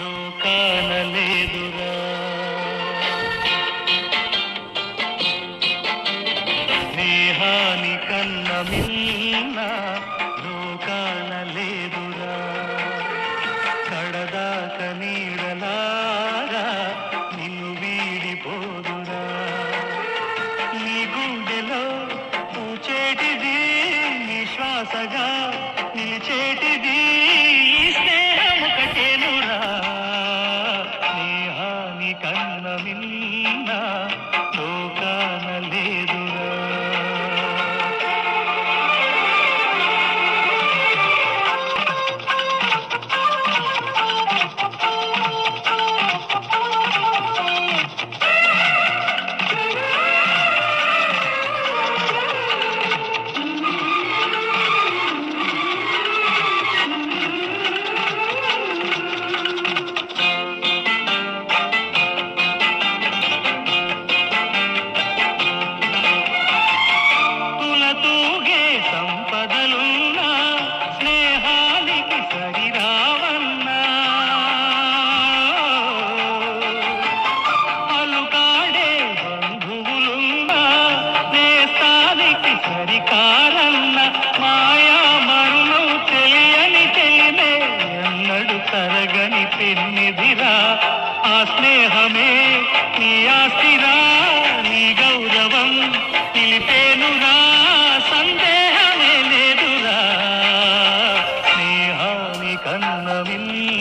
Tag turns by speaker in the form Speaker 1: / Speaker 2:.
Speaker 1: లోకాన లేదురా. స్నేహాని కన్న మిన్న లోకాన కడదాక నీడలాగా నిన్ను వీడిపోదురా. నీ గుండెలో పూచేటిది నీ శ్వాసగా నిలిచేటిది కన్న కడికారన్న మాయా మరుణం తెలియని తెలియనే ఎన్నడు తరగని పెన్నిదిరా ఆ స్నేహమే నీ ఆస్తిరా నీ గౌరవం నిలిపేనురా సందేహమే లేదురా. స్నేహాని కన్నవిల్లి